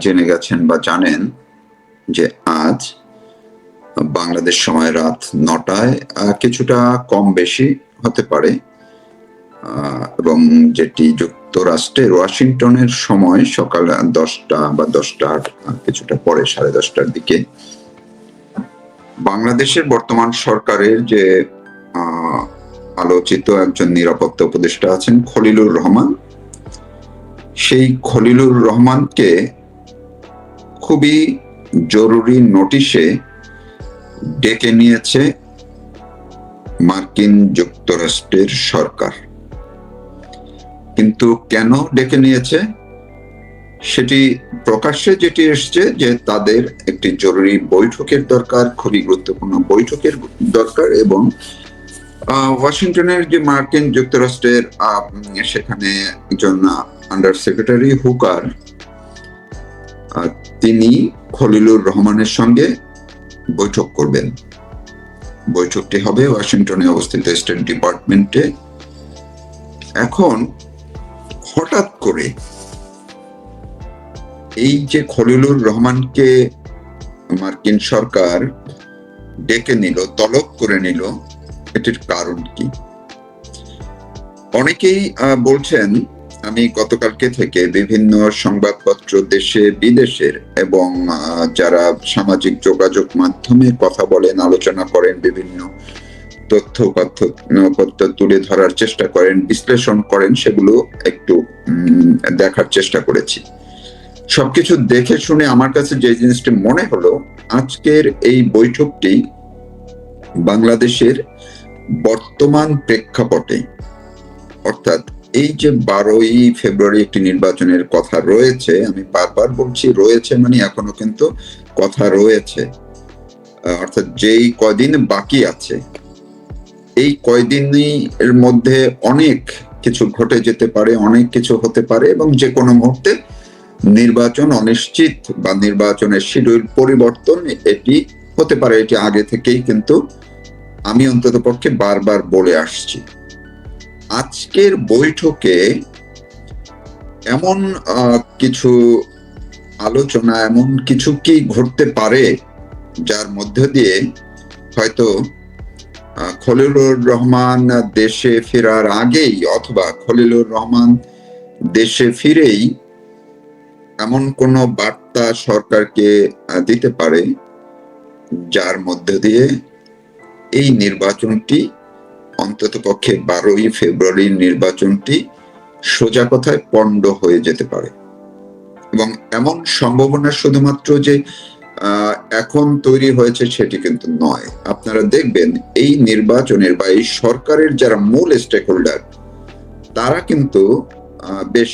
জেনে গেছেন বা জানেন যে আজ বাংলাদেশ সময় রাত নটায় কিছুটা কম বেশি হতে পারে এবং যেটি যুক্তরাষ্ট্রের ওয়াশিংটনের সময় সকাল দশটা বা দশটার কিছুটা পরে, সাড়ে দশটার দিকে, বাংলাদেশের বর্তমান সরকারের যে আলোচিত একজন নিরাপত্তা উপদেষ্টা আছেন খলিলুর রহমান সেই খলিলুর রহমানকে খুবই জরুরি নোটিশে ডেকে নিয়েছে মার্কিন যুক্তরাষ্ট্রের সরকার। কিন্তু কেন ডেকে নিয়েছে? সেটি প্রকাশ্যে যেটি এসছে যে তাদের একটি জরুরি বৈঠকের দরকার, খুবই গুরুত্বপূর্ণ বৈঠকের দরকার এবং ওয়াশিংটনের যে মার্কিন যুক্তরাষ্ট্রের সেখানে একজন আন্ডার সেক্রেটারি হুকার তিনি খলিলুর রহমানের সঙ্গে বৈঠক করবেন। বৈঠকটি হবে ওয়াশিংটনে অবস্থিত স্টেট ডিপার্টমেন্টে। এখন হঠাৎ করে এই যে খলিলুর রহমানকে মার্কিন সরকার ডেকে নিল, তলব করে নিল এটির কারণ কি? অনেকেই বলছেন, আমি গতকালকে থেকে বিভিন্ন সংবাদপত্র দেশে, বিদেশের এবং যারা সামাজিক যোগাযোগ মাধ্যমে কথা বলেন, আলোচনা করেন, বিভিন্ন তথ্য পত্র তুলে ধরার চেষ্টা করেন, বিশ্লেষণ করেন, সেগুলো একটু দেখার চেষ্টা করেছি। সবকিছু দেখে শুনে আমার কাছে যে জিনিসটি মনে হলো, আজকের এই বৈঠকটি বাংলাদেশের বর্তমান প্রেক্ষাপটে, অর্থাৎ এই যে বারোই ফেব্রুয়ারি একটি নির্বাচনের কথা রয়েছে, আমি বারবার বলছি রয়েছে মানে এখনও কিন্তু কথা রয়েছে অর্থাৎ যেই কদিন বাকি আছে, এই কয়দিনই এর মধ্যে অনেক কিছু ঘটে যেতে পারে, অনেক কিছু হতে পারে এবং যে কোনো মুহূর্তে নির্বাচন অনিশ্চিত বা নির্বাচনের শিডিউল পরিবর্তন এটি হতে পারে, এটি আগে থেকেই কিন্তু আমি অন্তত পক্ষে বারবার বলে আসছি। আজকের বৈঠকে এমন কিছু আলোচনা, এমন কিছু কি ঘটতে পারে যার মধ্য দিয়ে হয়তো খলিলুর রহমান দেশে ফেরার আগেই অথবা খলিলুর রহমান দেশে ফিরেই এমন কোন বার্তা সরকারকে দিতে পারে যার মধ্য দিয়ে এই নির্বাচনটি অন্তত পক্ষে বারোই ফেব্রুয়ারির নির্বাচনটি সোজা কথায় পণ্ড হয়ে যেতে পারে। এবং এমন সম্ভাবনা শুধুমাত্র যে এখন তৈরি হয়েছে সেটি কিন্তু নয়। আপনারা দেখবেন এই নির্বাচনের বা এই সরকারের যারা মূল স্টেক হোল্ডার তারা কিন্তু বেশ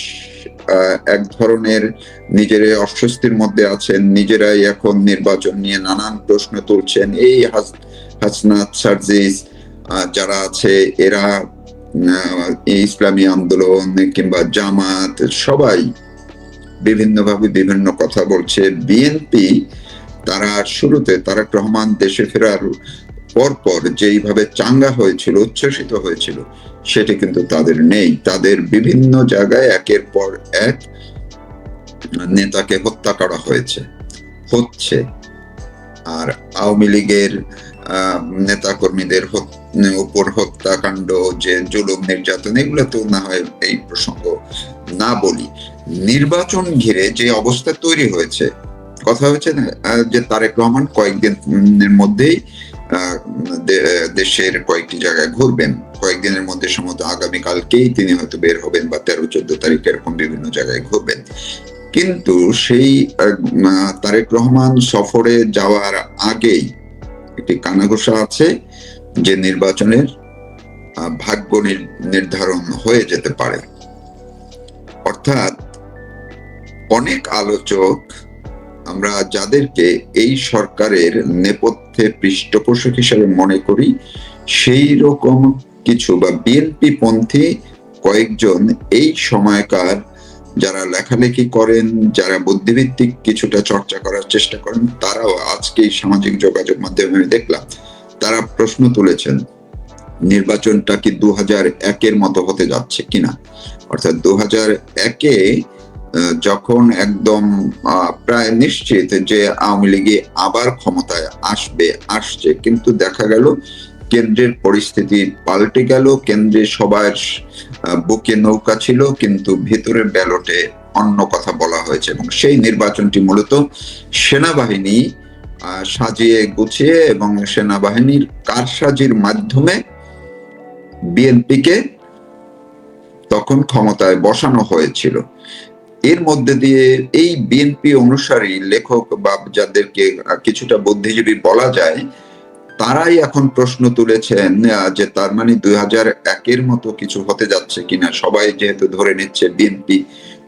এক ধরনের নিজেরাই অস্বস্তির মধ্যে আছেন, নিজেরাই এখন নির্বাচন নিয়ে নানান প্রশ্ন তুলছেন, এই হাসনাত, সার্জিস যারা আছে, এরা ইসলামী আন্দোলন কিংবা জামাত, সবাই বিভিন্নভাবে বিভিন্ন কথা বলছে। বিএনপি তারা শুরুতে তারেক রহমান দেশে ফেরার পরপর যেইভাবে চাঙ্গা হয়েছিল, উচ্ছ্বসিত হয়েছিল, সেটি কিন্তু তাদের নেই। তাদের বিভিন্ন জায়গায় একের পর এক নেতাকে হত্যা করা হয়েছে। হচ্ছে। আর আওয়ামী লীগের নেতাকর্মীদের উপর হত্যাকাণ্ড, যে জুলুম, নির্যাতন, এগুলো তো না হয় এই প্রসঙ্গ। না বলি, নির্বাচন ঘিরে যে অবস্থা তৈরি হয়েছে, কথা হয়েছে যে তারেক রহমান কয়েকদিনের মধ্যেই দেশের কয়েকটি জায়গায় ঘুরবেন। কয়েকদিনের মধ্যে সম্ভবত আগামীকালকেই তিনি হয়তো বের হবেন বা তেরো চোদ্দ তারিখ এরকম বিভিন্ন জায়গায় ঘুরবেন। কিন্তু সেই তারেক রহমান সফরে যাওয়ার আগেই একটি কানাঘোষা আছে যে নির্বাচনের ভাগ্য নির্ধারণ হয়ে যেতে পারে। অর্থাৎ অনেক আলোচক আমরা যাদেরকে এই সরকারের নেপথ্যে পৃষ্ঠপোষক হিসেবে মনে করি, সেই রকম কিছু বা বিএনপি পন্থী কয়েকজন এই সময়কার যারা লেখালেখি করেন, যারা বুদ্ধিভিত্তিক কিছুটা চর্চা করার চেষ্টা করেন, তারাও আজকে সামাজিক যোগাযোগ মাধ্যমে আমি দেখলাম, তারা প্রশ্ন তুলেছেন, নির্বাচনটা কি দু হাজার একের মতো হতে যাচ্ছে কিনা? অর্থাৎ দু হাজার একে যখন একদম প্রায় নিশ্চিত যে আওয়ামী লীগে আবার ক্ষমতায় আসবে, আসছে, কিন্তু দেখা গেল কেন্দ্রের পরিস্থিতি পাল্টে গেল, কেন্দ্রে সবার বুকে নৌকা ছিল, কিন্তু ভেতরে ব্যালটে অন্য কথা বলা হয়েছে এবং সেই নির্বাচনটি মূলত সেনাবাহিনী সাজিয়ে গুছিয়ে এবং সেনাবাহিনীর কারসাজির মাধ্যমে বিএনপিকে তখন ক্ষমতায় বসানো হয়েছিল। এর মধ্যে দিয়ে এই বিএনপি অনুসারী লেখক বা যাদেরকে কিছুটা বুদ্ধিজীবী বলা যায় তারাই এখন প্রশ্ন তুলেছেন যে তার মানে দুই হাজার একের মতো কিছু হতে যাচ্ছে কিনা। সবাই যেহেতু ধরে নিচ্ছে বিএনপি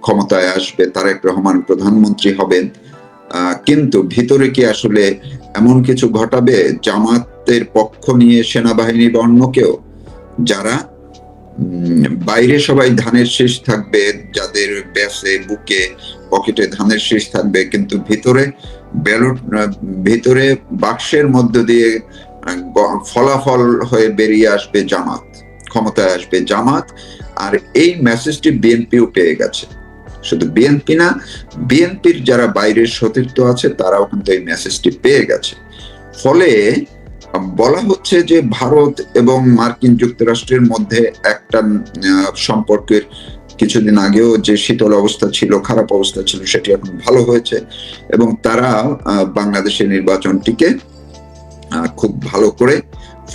ক্ষমতায় আসবে, তারেক রহমান প্রধানমন্ত্রী হবেন কিন্তু ভিতরে কি আসলে এমন কিছু ঘটাবে? জামাতের পক্ষ নিয়ে সেনাবাহিনী বা অন্য কেউ? যারা বাইরে সবাই ধানের শেষ থাকবে, যাদের ব্যাসে, বুকে পকেটে ধানের শীষ থাকবে, কিন্তু ভিতরে ব্যালট ভিতরে বাক্সের মধ্য দিয়ে ফলাফল হয়ে বেরিয়ে আসবে জামাত, ক্ষমতায় আসবে জামাত, আর এই মেসেজটি বিএনপিও পেয়ে গেছে। শুধু বিএনপি না বিএনপির যারা বাইরের সতীর্থ আছে, তারাও কিন্তু এই মেসেজটি পেয়ে গেছে। ফলে, বলা হচ্ছে যে ভারত এবং মার্কিন যুক্তরাষ্ট্রের মধ্যে একটা সম্পর্কের কিছুদিন আগেও যে শীতল অবস্থা ছিল, খারাপ অবস্থা ছিল, সেটি এখন ভালো হয়েছে এবং তারা বাংলাদেশের নির্বাচনটিকে খুব ভালো করে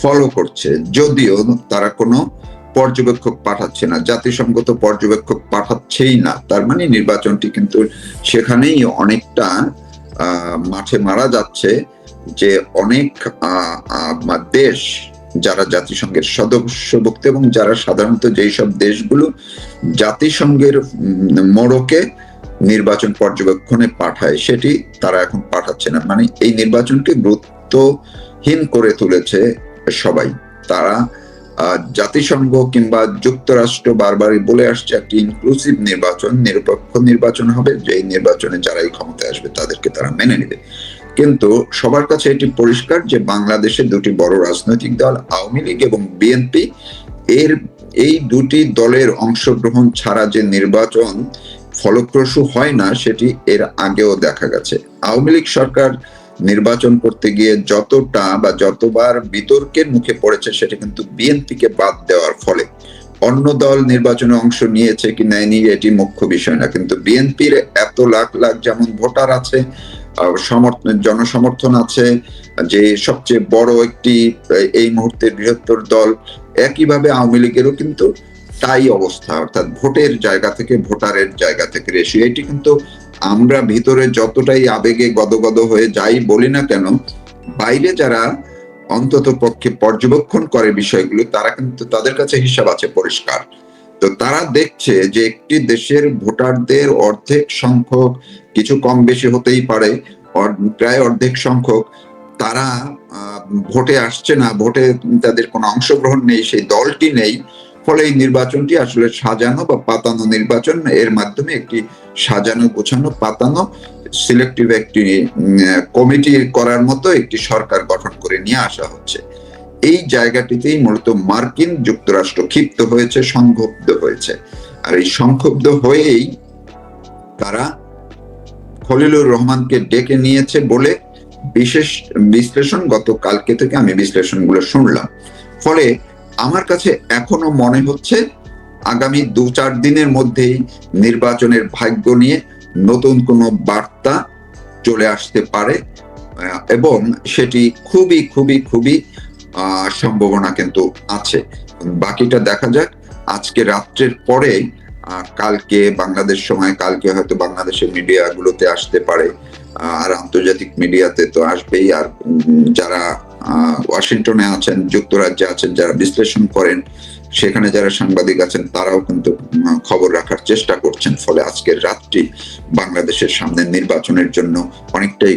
ফলো করছে। যদিও তারা কোনো পর্যবেক্ষক পাঠাচ্ছে না জাতিসংঘ তো পর্যবেক্ষক পাঠাচ্ছেই না, তার মানে নির্বাচনটি কিন্তু সেখানেই অনেকটা মাঠে মারা যাচ্ছে যে অনেক দেশ যারা জাতিসংঘের সদস্য সদস্যভুক্ত এবং যারা সাধারণত যেই সব দেশগুলো জাতিসংঘের মোড়কে নির্বাচন পর্যবেক্ষণে পাঠায়, সেটি তারা এখন পাঠাচ্ছে না। মানে এই নির্বাচনকে গুরুত্বহীন করে তুলেছে সবাই। তারা জাতিসংঘ কিংবা যুক্তরাষ্ট্র বারবারই বলে আসছে, একটি ইনক্লুসিভ নির্বাচন, নিরপেক্ষ নির্বাচন হবে। যে নির্বাচনে যারাই ক্ষমতায় আসবে, তাদেরকে তারা মেনে নেবে। কিন্তু সবার কাছে এটি পরিষ্কার যে বাংলাদেশে দুটি বড় রাজনৈতিক দল, আওয়ামী লীগ এবং বিএনপি, এর এই দুটি দলের অংশগ্রহণ ছাড়া যে নির্বাচন ফলপ্রসূ হয় না, সেটি এর আগেও দেখা গেছে। আওয়ামী লীগ সরকার নির্বাচন করতে গিয়ে যতটা বা যতবার বিতর্কের মুখে পড়েছে, সেটা কিন্তু বিএনপিকে বাদ দেওয়ার ফলে। অন্য দল নির্বাচনে অংশ নিয়েছে কি নেয়নি, এটি মুখ্য বিষয় না। কিন্তু বিএনপির এত লাখ লাখ যেমন ভোটার আছে সমর্থন জনসমর্থন আছে, যে সবচেয়ে বড় একটি এই মুহূর্তে বৃহত্তর দল একইভাবে আওয়ামী লীগেরও কিন্তু তাই অবস্থা। অর্থাৎ ভোটের জায়গা থেকে ভোটারের জায়গা থেকে রেশিও এটি কিন্তু আমরা ভিতরে যতটাই আবেগে গদগদ হয়ে যাই বলি না কেন, বাইরে যারা অন্তত পক্ষে পর্যবেক্ষণ করে বিষয়গুলো, তারা কিন্তু তাদের কাছে হিসাব আছে পরিষ্কার। তো তারা দেখছে যে একটি দেশের ভোটারদের অর্ধেক সংখ্যক, কিছু কম বেশি হতেই পারে প্রায় অর্ধেক সংখ্যক, তারা ভোটে আসছে না, ভোটে তাদের কোনো অংশগ্রহণ নেই, সেই দলটি নেই। ফলে এই নির্বাচনটি আসলে সাজানো বা পাতানো নির্বাচন, এর মাধ্যমে একটি সাজানো, গোছানো, পাতানো সিলেক্টিভ একটি কমিটি করার মতো একটি সরকার গঠন করে নিয়ে আসা হচ্ছে। এই জায়গাটিতেই মূলত মার্কিন যুক্তরাষ্ট্র ক্ষিপ্ত হয়েছে, সংক্ষুব্ধ হয়েছে। আর এই সংক্ষুব্ধ হয়েই তারা খলিলুর রহমানকে ডেকে নিয়েছে বলে বিশেষ বিশ্লেষণ গত কালকে থেকে আমি বিশ্লেষণগুলো শুনলাম। ফলে আমার কাছে এখনও মনে হচ্ছে আগামী দু চার দিনের মধ্যেই নির্বাচনের ভাগ্য নিয়ে নতুন কোনো বার্তা চলে আসতে পারে এবং সেটি খুবই খুবই খুবই সম্ভাবনা কিন্তু আছে। বাকিটা দেখা যাক। আজকে রাত্রের পরে কালকে বাংলাদেশ সময়, কালকে হয়তো বাংলাদেশের মিডিয়াগুলোতে আসতে পারে। আর আন্তর্জাতিক মিডিয়াতে তো আসবেই। আর যারা ওয়াশিংটনে আছেন, যুক্তরাজ্যে আছেন, যারা বিশ্লেষণ করেন, সেখানে যারা সাংবাদিক আছেন, তারাও কিন্তু খবর রাখার চেষ্টা করছেন। ফলে আজকের রাত্রি বাংলাদেশের সামনে নির্বাচনের জন্য অনেকটাই